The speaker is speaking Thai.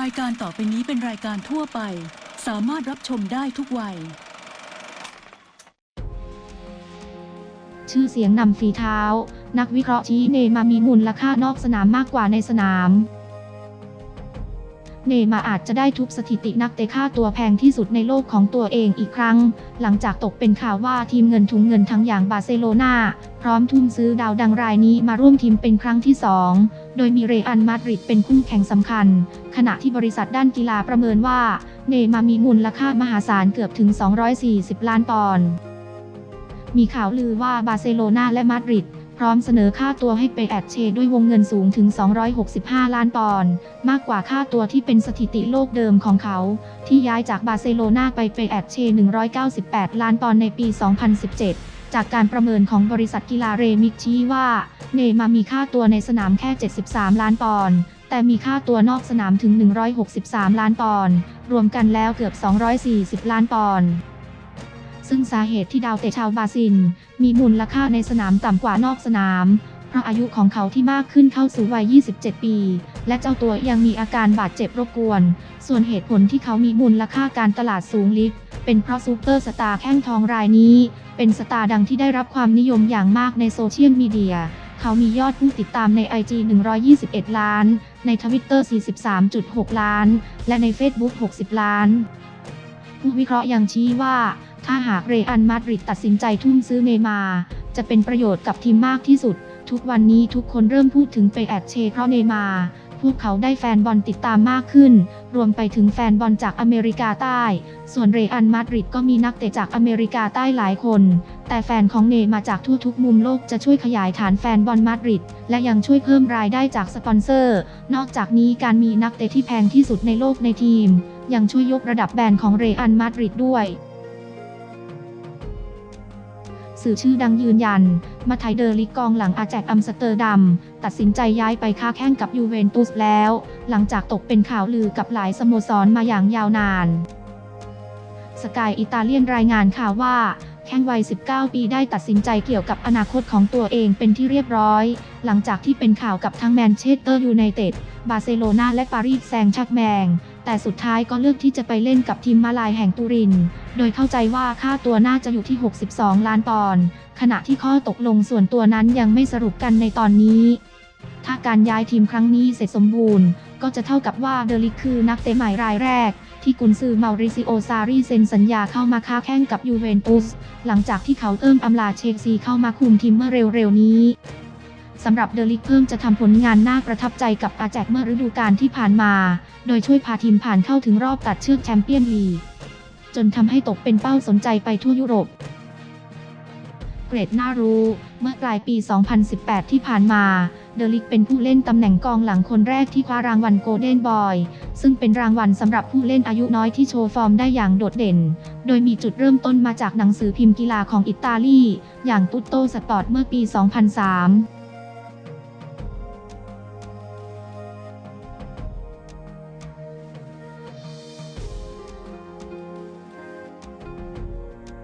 รายการต่อไปนี้เป็นรายการทั่วไป สามารถรับชมได้ทุกวัย ชื่อเสียงนำฝีเท้า นักวิเคราะห์ชี้เนมามีมูลค่านอกสนามมากกว่าในสนาม เนมาอาจจะได้ทุบสถิตินักเตะค่าตัวแพงที่สุดในโลกของตัวเองอีกครั้ง หลังจากตกเป็นข่าวว่าทีมเงินทุงเงินทั้งอย่างบาร์เซโลนาพร้อมทุ่มซื้อดาวดังรายนี้มาร่วมทีมเป็นครั้งที่ 2 โดยมีเรอัลมาดริดเป็นคู่แข่งสำคัญ ขณะที่บริษัทด้านกีฬาประเมินว่า เนมามีมูลค่ามหาศาลเกือบถึง 240 ล้านปอนด์มีข่าวลือว่าบาร์เซโลนาและมาดริด พร้อมเสนอค่าตัวให้ไปแอดเชด้วยวงเงินสูงถึง 265 ล้านปอนด์ มากกว่าค่าตัวที่เป็นสถิติโลกเดิมของเขา ที่ย้ายจากบาร์เซโลนาไปไปแอดเช 198 ล้านปอนด์ในปี 2017จากการประเมินของบริษัทกีฬาเรมิกชี้ว่า เนมามีค่าตัวในสนามแค่ 73 ล้านปอนด์ แต่มีค่าตัวนอกสนามถึง 163 ล้านปอนด์ รวมกันแล้วเกือบ 240 ล้านปอนด์ ซึ่งสาเหตุที่ดาวเตะชาวบราซิล มีมูลค่าในสนามต่ำกว่านอกสนามเพราะอายุของเขาที่มากขึ้นเข้าสู่วัย 27 ปี และเจ้าตัวยังมีอาการบาดเจ็บรบกวน ส่วนเหตุผลที่เขามีมูลค่าการตลาดสูงลิฟเป็นเพราะซูเปอร์สตาร์แข้งทองรายนี้ เป็นสตาร์ดังที่ได้รับความนิยมอย่างมากในโซเชียลมีเดีย เขามียอดผู้ติดตามใน IG 121 ล้าน ในทวิตเตอร์ 43.6 ล้าน และใน Facebook 60 ล้าน ผู้วิเคราะห์ยังชี้ว่า ถ้าหากเรอัลมาดริดตัดสินใจทุ่มซื้อเนย์มา จะเป็นประโยชน์กับทีมมากที่สุด ทุกวันนี้ทุกคนเริ่มพูดถึงไปแอดเชเพราะเนย์มา พวกเขาได้แฟนบอลติดตามมากขึ้น รวมไปถึงแฟนบอลจากอเมริกาใต้ ส่วนเรอัลมาดริดก็มีนักเตะจากอเมริกาใต้หลายคน แต่แฟนของเนย์มาจากทั่วทุกมุมโลกจะช่วยขยายฐานแฟนบอลมาดริด และยังช่วยเพิ่มรายได้จากสปอนเซอร์ นอกจากนี้การมีนักเตะที่แพงที่สุดในโลกในทีม ยังช่วยยกระดับแบรนด์ของเรอัลมาดริดด้วย สื่อชื่อดังยืนยัน มาไทเดอร์ลิกกองหลังอาแจกอัมสเตอร์ดัม ตัดสินใจย้ายไปค้าแข่งกับยูเวนตุสแล้ว หลังจากตกเป็นข่าวลือกับหลายสโมสรมาอย่างยาวนาน สกายอิตาเลียนรายงานข่าวว่า แข้งวัย 19 ปีได้ตัดสินใจเกี่ยวกับอนาคตของตัวเองเป็นที่เรียบร้อย หลังจากที่เป็นข่าวกับทั้งแมนเชสเตอร์ยูไนเต็ด บาร์เซโลนาและปารีสแซงต์แชักแมง แต่สุดท้ายก็เลือกที่จะไปเล่นกับทีมมาลายแห่งตูริน โดยเข้าใจว่าค่าตัวน่าจะอยู่ที่ 62 ล้านปอนด์ขณะที่ข้อตกลงส่วนตัวนั้นยังไม่สรุปกันในตอนนี้ ถ้าการย้ายทีมครั้งนี้เสร็จสมบูรณ์ ก็จะเท่ากับว่าเดลิกคือนักเตะใหม่รายแรก ที่กุนซือเมาริซิโอซารีเซ็นสัญญาเข้ามาค้าแข่งกับยูเวนตุส หลังจากที่เขาเริ่มอำลาเชลซีเข้ามาคุมทีมเมื่อเร็วๆนี้สำหรับเดลิกเพิ่มจะทำผลงานน่าประทับใจกับอาแจกเมื่อฤดูกาลที่ผ่านมา โดยช่วยพาทีมผ่านเข้าถึงรอบตัดเชือกแชมเปี้ยนลีกจนทำให้ตกเป็นเป้าสนใจไปทั่วยุโรป เกรดน่ารู้ เมื่อปลายปี 2018 ที่ผ่านมา เดลิกเป็นผู้เล่นตำแหน่งกองหลังคนแรกที่คว้ารางวัลโกลเด้นบอย ซึ่งเป็นรางวัลสำหรับผู้เล่นอายุน้อยที่โชว์ฟอร์มได้อย่างโดดเด่น โดยมีจุดเริ่มต้นมาจากหนังสือพิมพ์กีฬาของอิตาลี อย่างตุตโตสปอร์ตเมื่อปี 2003